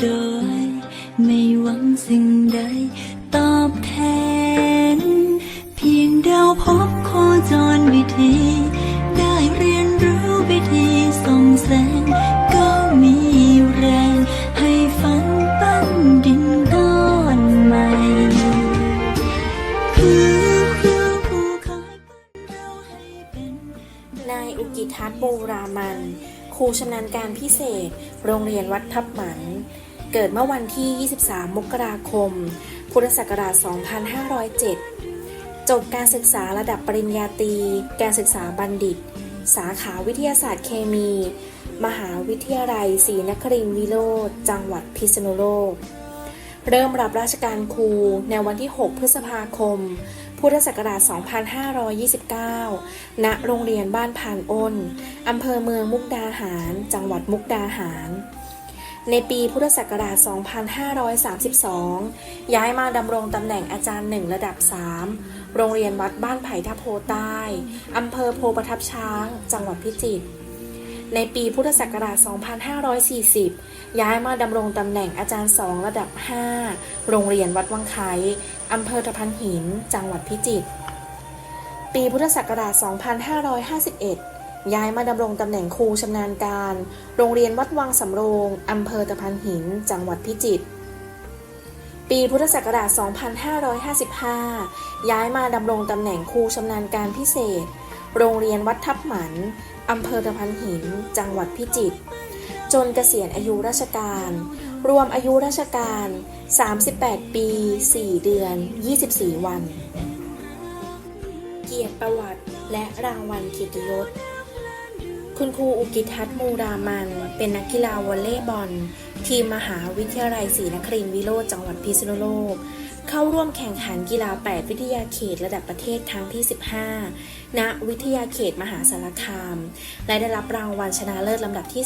โดย ไม่หวังสิ่งใดตอบแทน เพียงเดาพบโคจรวิธี ได้เรียนรู้วิธีส่องแสง ก็มีแรงให้ฝันปั้นดินก้อนใหม่คือคือผู้คอยปั้นเราให้เป็นนายอุกิทัศน์บูรามันครูชำนาญการพิเศษ โรงเรียนวัดทับหมัน เกิดเมื่อวันที่ 23 มกราคม พุทธศักราช 2507 จบการศึกษาระดับปริญญาตรี การศึกษาบัณฑิต สาขาวิทยาศาสตร์เคมี มหาวิทยาลัยศรีนครินทรวิโรธจังหวัดพิษณุโลก เริ่มรับราชการครูในวันที่ 6 พฤษภาคม พุทธศักราช 2529 ณ โรงเรียนบ้านพานอ้น อำเภอเมืองมุกดาหาร จังหวัดมุกดาหาร ในปีพุทธศักราช 2532 ย้ายมาดำรงตำแหน่งอาจารย์หนึ่งระดับ 3 โรงเรียนวัดบ้านไผ่ทับโพใต้อำเภอโพประทับช้าง จังหวัดพิจิตร ในปีพุทธศักราช 2540 ย้ายมาดำรงตำแหน่งอาจารย์สองระดับ 5 โรงเรียนวัดวังไคอำเภอตะพันหิน จังหวัดพิจิตร ปีพุทธศักราช 2551 ย้ายมาดำรงตำแหน่งครูชำนาญการ โรงเรียนวัดวังสำโรงอำเภอตะพันหิน จังหวัดพิจิตร ปีพุทธศักราช 2555 ย้ายมาดำรงตำแหน่งครูชำนาญการพิเศษ โรงเรียนวัดทับหมันอำเภอตะพันหิน จังหวัดพิจิตร จนเกษียณอายุราชการ รวมอายุราชการ 38 ปี 4 เดือน 24 วัน เกียรติประวัติและรางวัลเกียรติยศ คุณครูอุกิทัศน์มูรามัน เป็นนักกีฬาวอลเลย์บอล ทีมมหาวิทยาลัยศรีนครินทรวิโรจน์จังหวัดพิษณุโลก เข้าร่วมแข่งขันกีฬา 8 วิทยาเขตระดับประเทศครั้งที่ 15 ณ วิทยาเขตมหาสารคาม และได้รับรางวัลชนะเลิศลำดับที่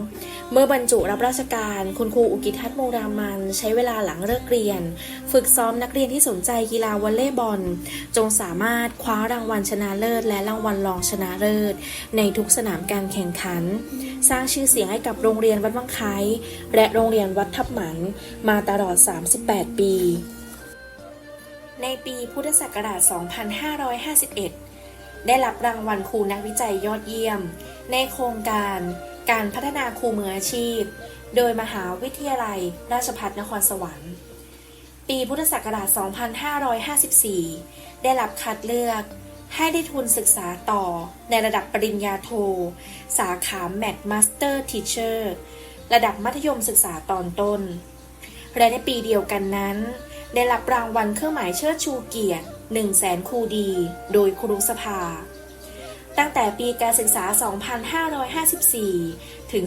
2 เมื่อบรรจุรับราชการ คุณครูอุกิทัศน์มูรามัน ใช้เวลาหลังเลิกเรียน ฝึกซ้อมนักเรียนที่สนใจกีฬาวอลเลย์บอล จงสามารถคว้ารางวัลชนะเลิศ และรางวัลรองชนะเลิศ ในทุกสนามการแข่งขัน สร้างชื่อเสียงให้กับโรงเรียนวัดวังไคและโรงเรียนวัดทับหมันมาตลอด 38 ปี ในปีพุทธศักราช 2551 ได้รับรางวัลครูนักวิจัยยอดเยี่ยม ในโครงการการพัฒนาครูมืออาชีพ โดยมหาวิทยาลัยราชภัฏนครสวรรค์ ปีพุทธศักราช 2554 ได้รับคัดเลือกให้ได้ทุนศึกษาต่อในระดับปริญญาโท สาขา Math Master Teacher ระดับมัธยมศึกษาตอนต้น และในปีเดียวกันนั้น ได้รับรางวัลเครื่องหมายเชิดชูเกียรติ1 0 0 0 0แสนครูดี โดยครูสภา ตั้งแต่ปีการศึกษา 2554 ถึง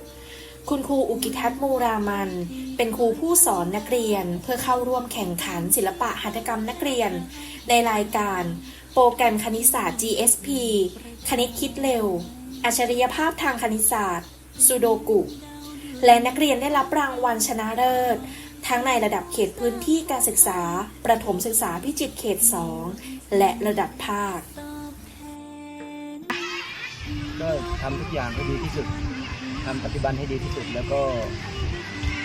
2566 คุณครูอุกิทัศน์มูรามัน เป็นครูผู้สอนนักเรียนเพื่อเข้าร่วมแข่งขันศิลปะหัตถกรรมนักเรียน ในรายการโปรแกรมคณิตศาสตร์ GSP คณิตคิดเร็ว อัจฉริยภาพทางคณิตศาสตร์ซูโดกุ และนักเรียนได้รับรางวัลชนะเลิศ ทั้งในระดับเขตพื้นที่การศึกษา ประถมศึกษาพิจิตรเขต 2 และระดับภาค ก็ทำทุกอย่างให้ดีที่สุดทำปฏิบัติให้ดีที่สุด แล้วก็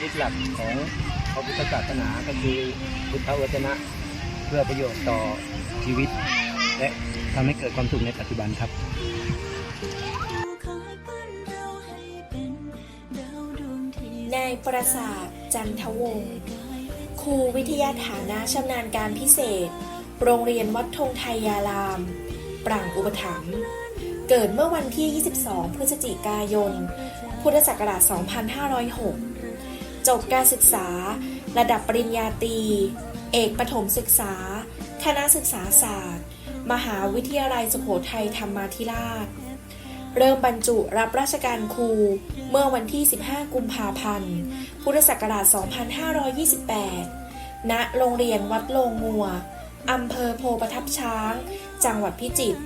ยึดหลักของพระพุทธศาสนาก็คือพุทธวจนะ เพื่อประโยชน์ต่อชีวิต และทำให้เกิดความสุขในปัจจุบันครับ ประสาทจันทวงศ์ครูวิทยาฐานะชำนาญการพิเศษ โรงเรียนวัดธงไทยยาราม ปรางอุปถัมภ์เกิดเมื่อวันที่ 22 พฤศจิกายน พุทธศักราช 2506 จบการศึกษา ระดับปริญญาตรี เอกประถมศึกษา คณะศึกษาศาสตร์ มหาวิทยาลัยสุโขทัยธรรมาธิราช เริ่มบรรจุรับราชการครูเมื่อวันที่ 15 กุมภาพันธ์ พุทธศักราช 2528 ณ โรงเรียนวัดโลงงัว อำเภอโพประทับช้าง จังหวัดพิจิตร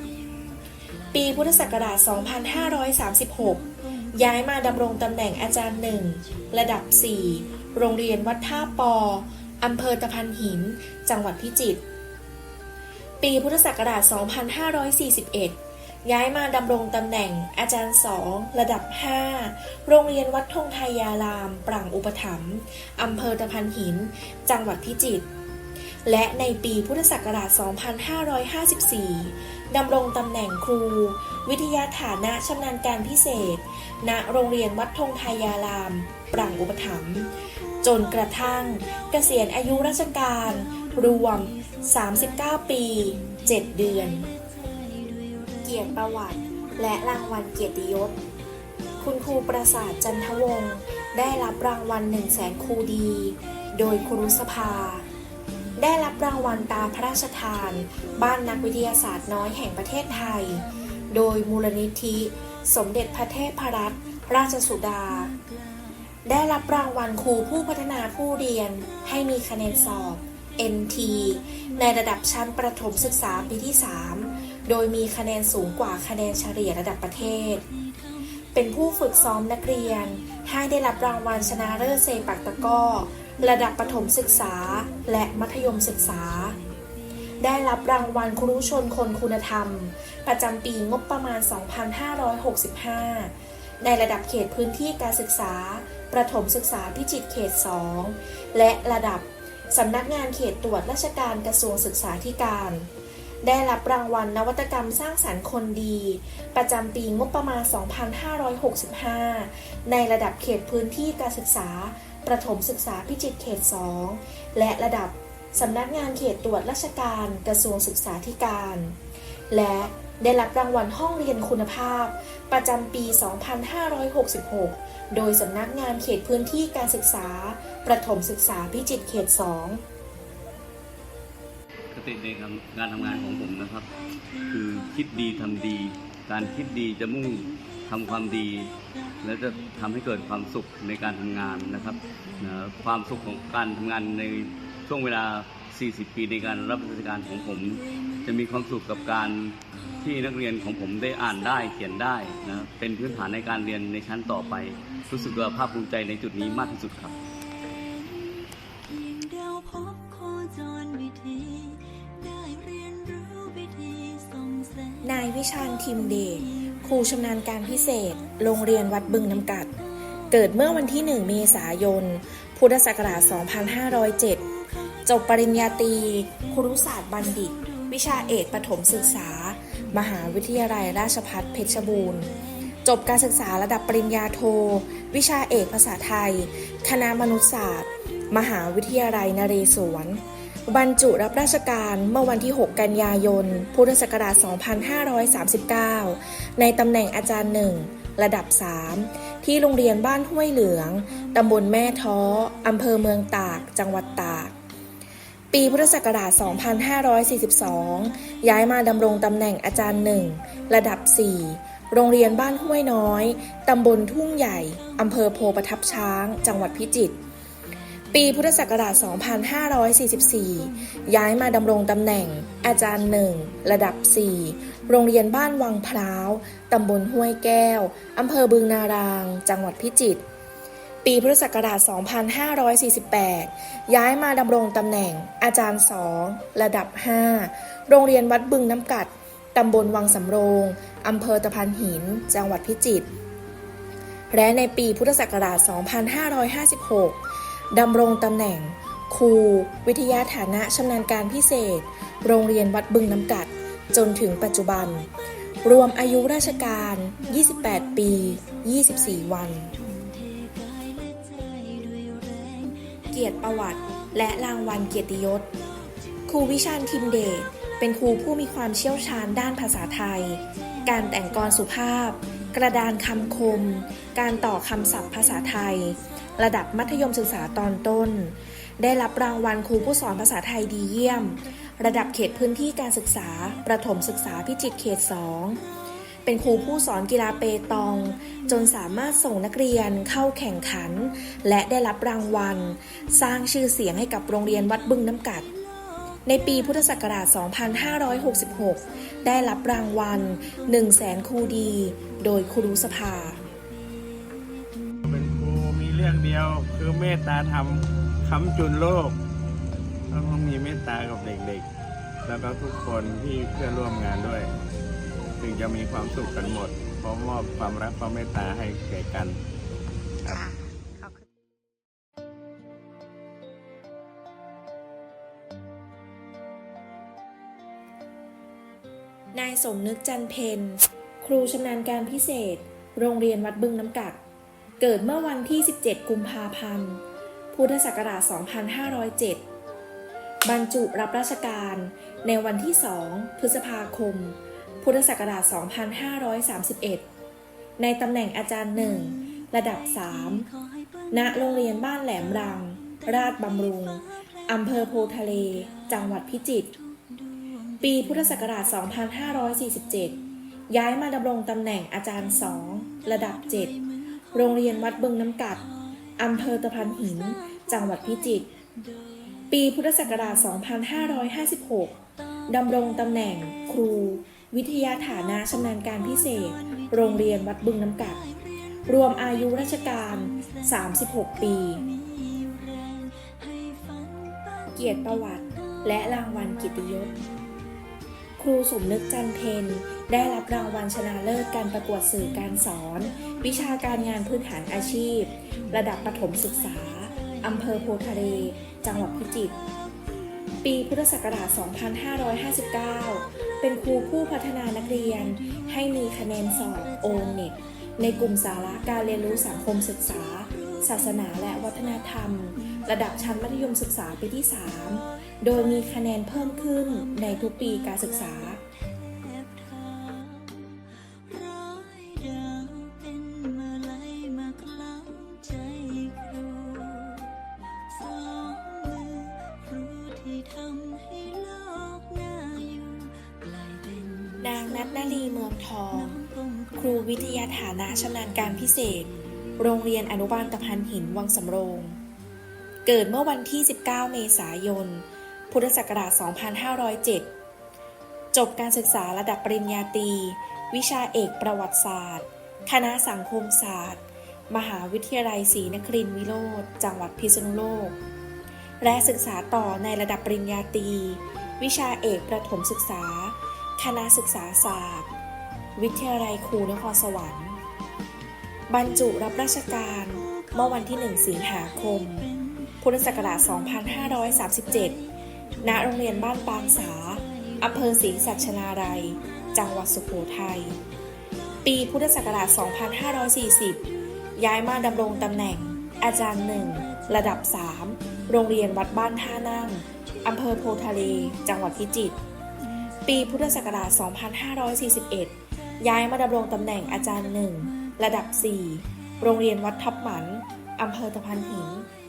ปีพุทธศักราช 2536 ย้ายมาดำรงตำแหน่งอาจารย์หนึ่ง ระดับ 4 โรงเรียนวัดท่าปอ อำเภอตะพันหิน จังหวัดพิจิตร ปีพุทธศักราช 2541 ย้ายมาดำรงตำแหน่งอาจารย์สองระดับ 5 โรงเรียนวัดธงไทยาราม ปรังอุปถัมภ์อำเภอตะพันหิน จังหวัดพิจิตรและในปีพุทธศักราช 2554 ดำรงตำแหน่งครู วิทยาฐานะชำนาญการพิเศษ ณ โรงเรียนวัดธงไทยาราม ปรังอุปถัมภ์จนกระทั่งเกษียณอายุราชการ รวม 39 ปี 7 เดือน กียรติประวัติ และรางวัลเกียรติยศ คุณครูประสาทจันทวงศ์ได้รับรางวัล1 0 0 0 0แสนครูดี โดยครุสภา ได้รับรางวัลตาพระราชทาน บ้านนักวิทยาศาสตร์น้อยแห่งประเทศไทย โดยมูลนิธิ สมเด็จพระเทพรัตนราชสุดา ได้รับรางวัลครูผู้พัฒนาผู้เรียนให้มีคะแนนสอบ NT ในระดับชั้นประถมศึกษาปีที่ 3 โดยมีคะแนนสูงกว่าคะแนนเฉลี่ยระดับประเทศ เป็นผู้ฝึกซ้อมนักเรียน ให้ได้รับรางวัลชนะเลิศเซปักตะก้อ ระดับประถมศึกษาและมัธยมศึกษา ได้รับรางวัลครูชนคนคุณธรรม ประจำปีงบประมาณ 2565 ในระดับเขตพื้นที่การศึกษา ประถมศึกษาพิจิตรเขต 2 และระดับสำนักงานเขตตรวจราชการกระทรวงศึกษาธิการ ได้รับรางวัลนวัตกรรมสร้างสรรค์คนดี ประจำปีงบประมาณ 2565 ในระดับเขตพื้นที่การศึกษา ประถมศึกษาพิจิตรเขต 2 และระดับสำนักงานเขตตรวจราชการกระทรวงศึกษาธิการ และได้รับรางวัลห้องเรียนคุณภาพ ประจำปี 2566 โดยสำนักงานเขตพื้นที่การศึกษา ประถมศึกษาพิจิตรเขต 2 คติในการทำงานของผมนะครับ คือคิดดีทำดี การคิดดีจะมุ่งทำความดี และจะทำให้เกิดความสุขในการทำงานนะครับนะความสุขของการทำงานในช่วงเวลา 40 ปีในการรับราชการของผม จะมีความสุขกับการที่นักเรียนของผมได้อ่านได้เขียนได้นะเป็นพื้นฐานในการเรียนในชั้นต่อไป รู้สึกว่าภาคภูมิใจในจุดนี้มากที่สุดครับ นายวิชาญทิมเดชครูชำนาญการพิเศษ โรงเรียนวัดบึงน้ำกัด เกิดเมื่อวันที่ 1 เมษายน พุทธศักราช 2507 จบปริญญาตรีครุศาสตร์บัณฑิต วิชาเอกปฐมศึกษา มหาวิทยาลัยราชภัฏเพชรบูรณ์ จบการศึกษาระดับปริญญาโท วิชาเอกภาษาไทย คณะมนุษยศาสตร์ มหาวิทยาลัยนเรศวร บรรจุรับราชการเมื่อวันที่ 6 กันยายน พุทธศักราช 2539 ในตำแหน่งอาจารย์หนึ่งระดับ 3 ที่โรงเรียนบ้านห้วยเหลือง ตำบลแม่ท้อ อำเภอเมืองตาก จังหวัดตาก ปีพุทธศักราช 2542 ย้ายมาดำรงตำแหน่งอาจารย์หนึ่งระดับ 4 โรงเรียนบ้านห้วยน้อย ตำบลทุ่งใหญ่ อำเภอโพประทับช้าง จังหวัดพิจิตร ปีพุทธศักราช 2544 ย้ายมาดำรงตำแหน่ง อาจารย์หนึ่งระดับ 4 โรงเรียนบ้านวังพร้าว ตำบลห้วยแก้ว อำเภอบึงนาราง จังหวัดพิจิตร ปีพุทธศักราช 2548 ย้ายมาดำรงตำแหน่ง อาจารย์สองระดับ 5 โรงเรียนวัดบึงน้ำกัด ตำบลวังสำโรง อำเภอตะพันหิน จังหวัดพิจิตร และในปีพุทธศักราช 2556 ดำรงตำแหน่ง ครู วิทยาฐานะชำนาญการพิเศษ โรงเรียนวัดบึงน้ำกัด จนถึงปัจจุบัน รวมอายุราชการ 28 ปี 24 วัน เกียรติประวัติและรางวัลเกียรติยศ ครูวิชาญทิมเดชเป็นครูผู้มีความเชี่ยวชาญด้านภาษาไทย การแต่งกรสุภาพ กระดานคำคม การต่อคำศัพท์ภาษาไทย ระดับมัธยมศึกษาตอนต้น ได้รับรางวัลครูผู้สอนภาษาไทยดีเยี่ยม ระดับเขตพื้นที่การศึกษา ประถมศึกษาพิจิตรเขต 2 เป็นครูผู้สอนกีฬาเปตอง จนสามารถส่งนักเรียนเข้าแข่งขัน และได้รับรางวัล สร้างชื่อเสียงให้กับโรงเรียนวัดบึงน้ำกัดในปีพุทธศักราช 2566 ได้รับรางวัล 1 0 0 0 0แสนครูดี โดยครูสภา เป็นครูมีเรื่องเดียวคือเมตตาธรรมค้ำจุนโลกเราต้องมีเมตตากับเด็กๆ แล้วก็ทุกคนที่เพื่อนร่วมงานด้วยถึงจะมีความสุขกันหมด เพราะมอบความรักความเมตตาให้แก่กันครับนายสมนึกจันเพนครูชำนาญการพิเศษ โรงเรียนวัดบึงน้ำกัด เกิดเมื่อวันที่ 17 กุมภาพันธ์ พุทธศักราช 2507 บรรจุรับราชการในวันที่ 2 พฤษภาคม พุทธศักราช 2531 ในตำแหน่งอาจารย์หนึ่งระดับ 3 ณ โรงเรียนบ้านแหลมรัง ราชบำรุง อำเภอโพทะเล จังหวัดพิจิตร ปีพุทธศักราช 2547 ย้ายมาดำรงตำแหน่งอาจารย์สองระดับ 7 โรงเรียนวัดบึงน้ำกัดอำเภอตะพันหิน จังหวัดพิจิตร ปีพุทธศักราช 2556 ดำรงตำแหน่งครู วิทยาฐานะชำนาญการพิเศษ โรงเรียนวัดบึงน้ำกัด รวมอายุราชการ 36 ปี เกียรติประวัติและรางวัลกิตติยศ ครูสมนึกจันเพน ได้รับรางวัลชนะเลิศการประกวดสื่อการสอน วิชาการงานพื้นฐานอาชีพ ระดับประถมศึกษา อำเภอโพทะเล จังหวัดพิจิตร ปีพุทธศักราช 2559 เป็นครูผู้พัฒนานักเรียน ให้มีคะแนนสอบโอเน็ตในกลุ่มสาระการเรียนรู้สังคมศึกษา ศาสนาและวัฒนธรรม ระดับชั้นมัธยมศึกษาปีที่ 3 โดยมีคะแนนเพิ่มขึ้นในทุกปีการศึกษา นางนัทนาลีเมืองทอง ครูวิทยาฐานะชำนาญการพิเศษ โรงเรียนอนุบาลตะพันหินวังสำโรง เกิดเมื่อวันที่ 19 เมษายน พุทธศักราช 2507 จบการศึกษาระดับปริญญาตรี วิชาเอกประวัติศาสตร์ คณะสังคมศาสตร์ มหาวิทยาลัยศรีนครินทรวิโรธจังหวัดพิษณุโลก และศึกษาต่อในระดับปริญญาตรี วิชาเอกประถมศึกษา คณะศึกษาศาสตร์ วิทยาลัยครูนครสวรรค์ บรรจุรับราชการเมื่อวันที่ 1 สิงหาคม พุทธศักราช 2537 ณ โรงเรียนบ้านปางสา อำเภอศรีสัชนาลัย จังหวัดสุโขทัย ปีพุทธศักราช 2540 ย้ายมาดำรงตำแหน่ง อาจารย์หนึ่ง ระดับ 3 โรงเรียนวัดบ้านท่านั่ง อำเภอโพทะเล จังหวัดพิจิตร ปีพุทธศักราช 2541 ย้ายมาดำรงตำแหน่งอาจารย์หนึ่งระดับ 4 โรงเรียนวัดทับหมันอำเภอตะพันหิน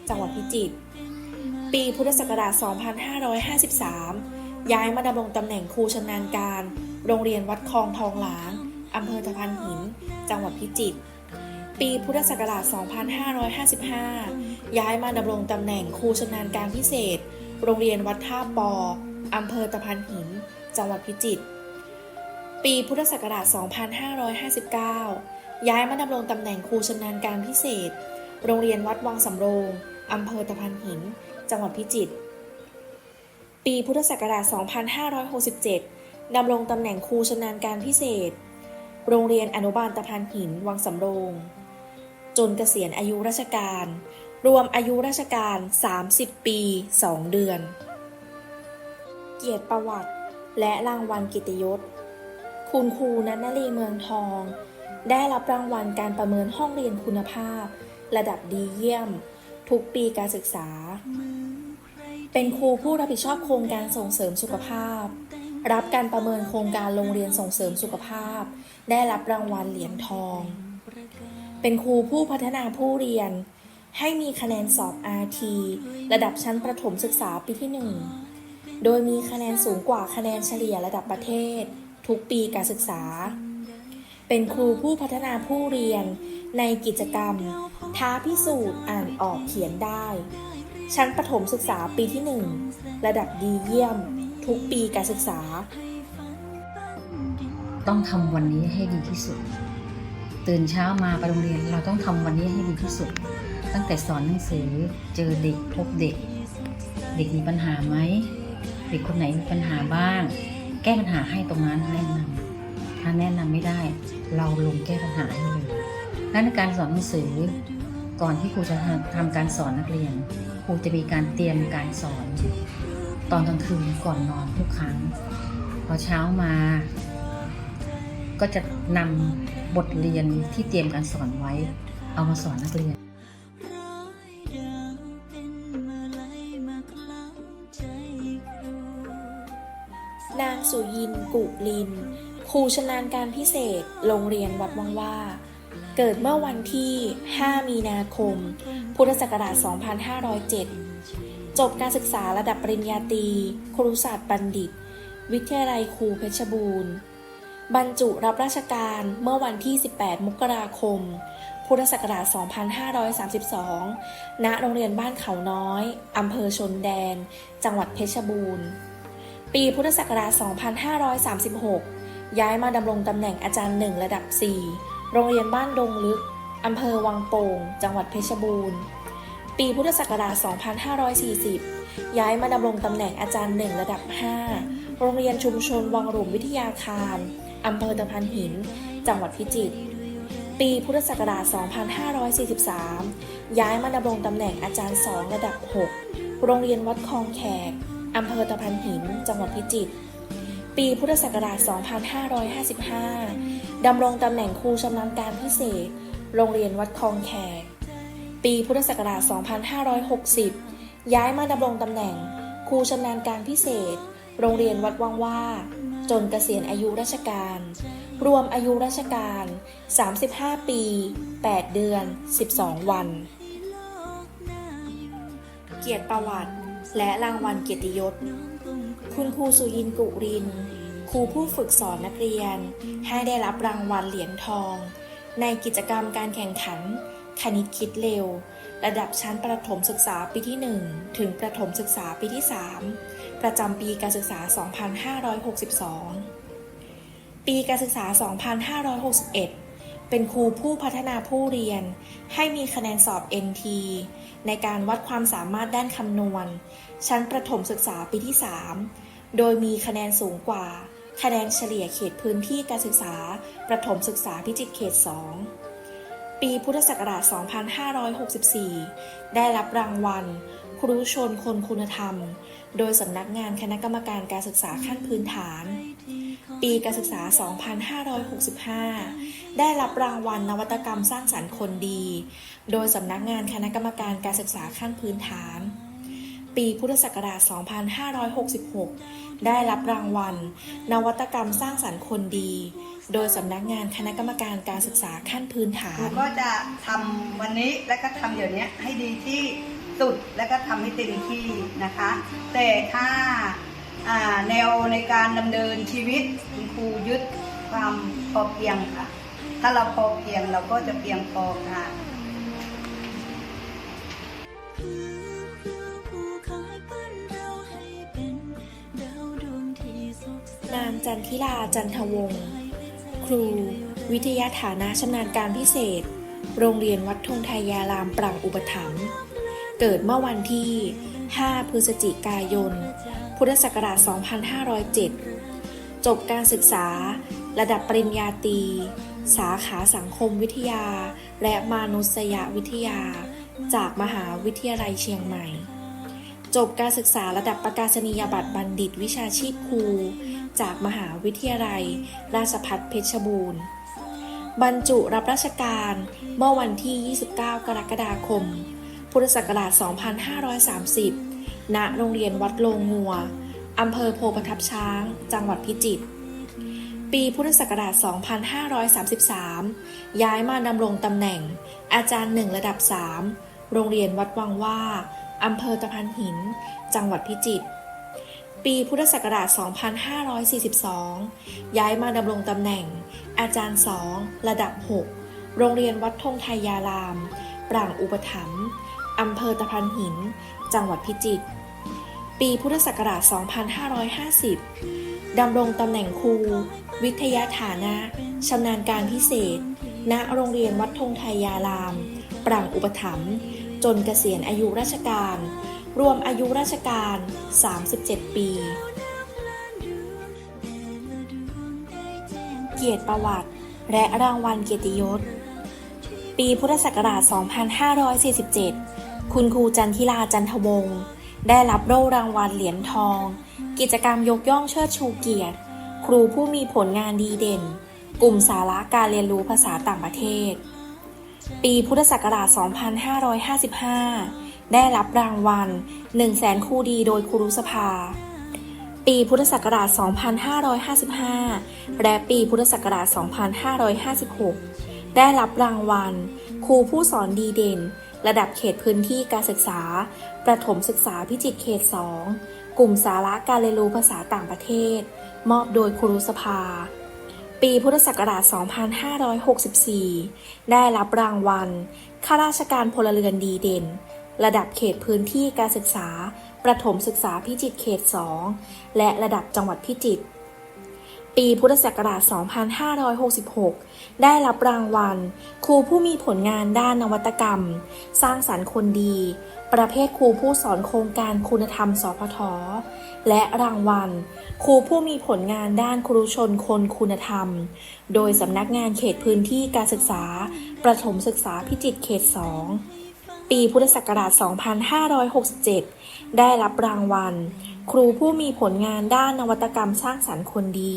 จังหวัดพิจิตร ปีพุทธศักราช 2553 ย้ายมาดำรงตำแหน่งครูชำนาญการ โรงเรียนวัดคลองทองหลางอำเภอตะพันหิน จังหวัดพิจิตร ปีพุทธศักราช 2555 ย้ายมาดำรงตำแหน่งครูชำนาญการพิเศษ โรงเรียนวัดท่าปออำเภอตะพันหิน จังหวัดพิจิตร ปีพุทธศักราช 2559 ย้ายมาดำรงตำแหน่งครูชำนาญการพิเศษ โรงเรียนวัดวังสำโรงอำเภอตะพันหิน จังหวัดพิจิตร ปีพุทธศักราช 2567 ดำรงตำแหน่งครูชำนาญการพิเศษ โรงเรียนอนุบาลตะพันหิน วังสำโรง จนเกษียณอายุราชการ รวมอายุราชการ 30 ปี 2 เดือน เกียรติประวัติ และรางวัลกิตยศ คุณครูนันนลีเมืองทอง ได้รับรางวัลการประเมินห้องเรียนคุณภาพ ระดับดีเยี่ยม ทุกปีการศึกษา เป็นครูผู้รับผิดชอบโครงการส่งเสริมสุขภาพ รับการประเมินโครงการโรงเรียนส่งเสริมสุขภาพ ได้รับรางวัลเหรียญทอง เป็นครูผู้พัฒนาผู้เรียน ให้มีคะแนนสอบ RT ระดับชั้นประถมศึกษาปีที่ 1 โดยมีคะแนนสูงกว่าคะแนนเฉลี่ยระดับประเทศ ทุกปีการศึกษา เป็นครูผู้พัฒนาผู้เรียนในกิจกรรม ท้าพิสูจน์อ่านออกเขียนได้ ชั้นประถมศึกษาปีที่ 1 ระดับดีเยี่ยม ทุกปีการศึกษา ต้องทำวันนี้ให้ดีที่สุด ตื่นเช้ามาไปโรงเรียนเราต้องทำวันนี้ให้ดีที่สุด ตั้งแต่สอนหนังสือเจอเด็กพบเด็ก เด็กมีปัญหาไหม เด็กคนไหนมีปัญหาบ้าง แก้ปัญหาให้ตรงนั้นแนะนำถ้าแนะนำไม่ได้ เราลงแก้ปัญหาให้เลยและในการสอนหนังสือ ก่อนที่ครูจะทำการสอนนักเรียน ครูจะมีการเตรียมการสอน ตอนกลางคืนก่อนนอนทุกครั้ง พอเช้ามา ก็จะนำบทเรียนที่เตรียมการสอนไว้ เอามาสอนนักเรียน ยินกุลิน ครูชำนาญการพิเศษ โรงเรียนวัดวังว่า เกิดเมื่อวันที่ 5 มีนาคม พุทธศักราช 2507 จบการศึกษาระดับปริญญาตรี ครุศาสตร์บัณฑิต วิทยาลัยครูเพชรบูรณ์ บรรจุรับราชการเมื่อวันที่ 18 มกราคม พุทธศักราช 2532 ณ โรงเรียนบ้านเขาน้อย อำเภอชนแดน จังหวัดเพชรบูรณ์ ปีพุทธศักราช 2536 ย้ายมาดำรงตำแหน่งอาจารย์หนึ่งระดับ 4 โรงเรียนบ้านดงลึก อำเภอวังโป่ง จังหวัดเพชรบูรณ์ ปีพุทธศักราช 2540 ย้ายมาดำรงตำแหน่งอาจารย์หนึ่งระดับ 5 โรงเรียนชุมชนวังหลุมวิทยาคาร อำเภอตะพานหิน จังหวัดพิจิตร ปีพุทธศักราช 2543 ย้ายมาดำรงตำแหน่งอาจารย์ 2 ระดับ 6 โรงเรียนวัดคลองแขก อำเภอตะพานหิน จังหวัดพิจิตร ปีพุทธศักราช 2555 ดำรงตำแหน่งครูชำนาญการพิเศษ โรงเรียนวัดคลองแขก ปีพุทธศักราช 2560 ย้ายมาดำรงตำแหน่งครูชำนาญการพิเศษ โรงเรียนวัดวังว่า จนเกษียณอายุราชการ รวมอายุราชการ 35 ปี 8 เดือน 12 วัน เกียรติประวัติ และรางวัลเกียรติยศ คุณครูสุยินกุริน ครูผู้ฝึกสอนนักเรียน ให้ได้รับรางวัลเหรียญทอง ในกิจกรรมการแข่งขัน คณิตคิดเร็ว ระดับชั้นประถมศึกษาปีที่ 1 ถึงประถมศึกษาปีที่ 3 ประจำปีการศึกษา 2562 ปีการศึกษา 2561 เป็นครูผู้พัฒนาผู้เรียน ให้มีคะแนนสอบ NT ในการวัดความสามารถด้านคำนวณ ชั้นประถมศึกษาปีที่ 3 โดยมีคะแนนสูงกว่า คะแนนเฉลี่ยเขตพื้นที่การศึกษา ประถมศึกษาพิจิตรเขต 2 ปีพุทธศักราช 2564 ได้รับรางวัล ครูชนคนคุณธรรม โดยสำนักงานคณะกรรมการการศึกษาขั้นพื้นฐาน ปีการศึกษา 2565 ได้รับรางวัลนวัตกรรมสร้างสรรค์คนดี โดยสำนักงานคณะกรรมการการศึกษาขั้นพื้นฐาน ปีพุทธศักราช 2566 ได้รับรางวัล นวัตกรรมสร้างสรรค์คนดี โดยสำนักงานคณะกรรมการการศึกษาขั้นพื้นฐาครูนก็จะทำวันนี้และก็ทำเดี๋ยวนี้ให้ดีที่สุดและก็ทำให้เต็มที่นะคะ แต่ถ้าแนวในการดำเนินชีวิตคุณครูยึดความพอเพียงค่ะ ถ้าเราพอเพียงเราก็จะเพียงพอค่ะนาให้เป็นดาวดวงที่สดใสนางจันทิลาจันทวงศ์ครู วิทยาฐานะชำนาญการพิเศษ โรงเรียนวัดธงไทยยารามปรังอุปถัมภ์เกิดเมื่อวันที่ 5 พฤศจิกายน พุทธศักราช 2507 จบการศึกษา ระดับปริญญาตรี สาขาสังคมวิทยา และมนุษยวิทยา จากมหาวิทยาลัยเชียงใหม่ จบการศึกษาระดับประกาศนียบัตรบัณฑิตวิชาชีพครู จากมหาวิทยาลัย ราชภัฏเพชรบูรณ์ บรรจุรับราชการเมื่อวันที่ 29 กรกฎาคม พุทธศักราช 2530 ณ โรงเรียนวัดโลงงัว อำเภอโพประทับช้าง จังหวัดพิจิตร ปีพุทธศักราช 2533 ย้ายมาดำรงตำแหน่ง อาจารย์หนึ่งระดับ 3 โรงเรียนวัดวังว่าอำเภอตะพานหิน จังหวัดพิจิตร ปีพุทธศักราช 2542 ย้ายมาดำรงตำแหน่ง อาจารย์ 2 ระดับ 6 โรงเรียนวัดธงไทยยาราม ปร่างอุปถัมภ์อำเภอตะพานหิน จังหวัดพิจิตร ปีพุทธศักราช 2550 ดำรงตำแหน่งครู วิทยาฐานะชำนาญการพิเศษ ณโรงเรียนวัดธงไทยยาราม ปรังอุปถัมภ์จนเกษียณอายุราชการ รวมอายุราชการ 37 ปี เกียรติประวัติ และรางวัลเกียรติยศ ปีพุทธศักราช 2547 คุณครูจันทิลาจันทวงศ์ได้รับโล่รางวัลเหรียญทอง กิจกรรมยกย่องเชิดชูเกียรติ ครูผู้มีผลงานดีเด่น กลุ่มสาระการเรียนรู้ภาษาต่างประเทศ ปีพุทธศักราช 2555 ได้รับรางวัล 100,000ครูดีโดยครูรุสภา ปีพุทธศักราช 2555 และปีพุทธศักราช 2556 ได้รับรางวัล ครูผู้สอนดีเด่น ระดับเขตพื้นที่การศึกษา ประถมศึกษาพิจิตรเขต 2 กลุ่มสาระการเรียนรู้ภาษาต่างประเทศ มอบโดยครูสภา ปีพุทธศักราช 2564 ได้รับรางวัล ข้าราชการพลเรือนดีเด่น ระดับเขตพื้นที่การศึกษา ประถมศึกษาพิจิตรเขต 2 และระดับจังหวัดพิจิตรปีพุทธศักราช 2566 ได้รับรางวัล ครูผู้มีผลงานด้านนวัตกรรม สร้างสรรค์คนดี ประเภทครูผู้สอนโครงการคุณธรรม สพท และรางวัล ครูผู้มีผลงานด้านครูชนคนคุณธรรม โดยสำนักงานเขตพื้นที่การศึกษา ประถมศึกษาพิจิตรเขต 2 ปีพุทธศักราช 2567 ได้รับรางวัล ครูผู้มีผลงานด้านนวัตกรรมสร้างสรรค์คนดี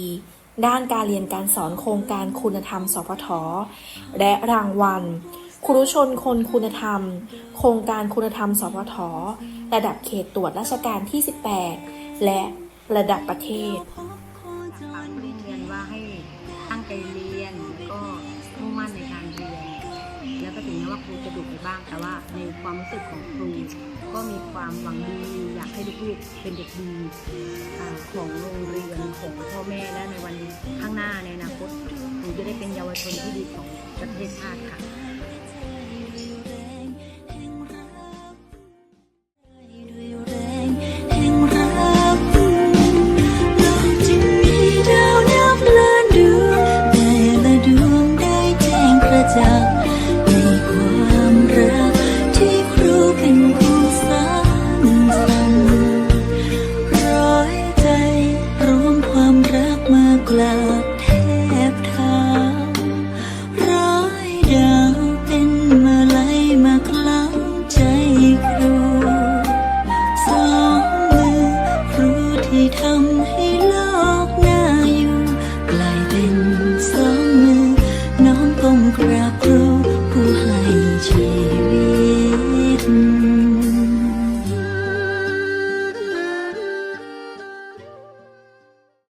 ด้านการเรียนการสอนโครงการคุณธรรม สพท และรางวัล ครูชนคนคุณธรรม โครงการคุณธรรมสพทระดับเขตตรวจราชการที่ 18 และระดับประเทศฝากผู้เรียนว่าให้ตั้งใจเรียนแล้วก็มุ่งมั่นในการเรียน แล้วก็ถึงแม้ว่าครูจะดุไปบ้าง แต่ว่าในความรู้สึกของครูก็มีความหวังดีอยากให้ลูกๆเป็นเด็กดีของโรงเรียนของพ่อแม่และในวันข้างหน้าในอนาคตหนูจะได้เป็นเยาวชนที่ดีของประเทศชาติค่ะ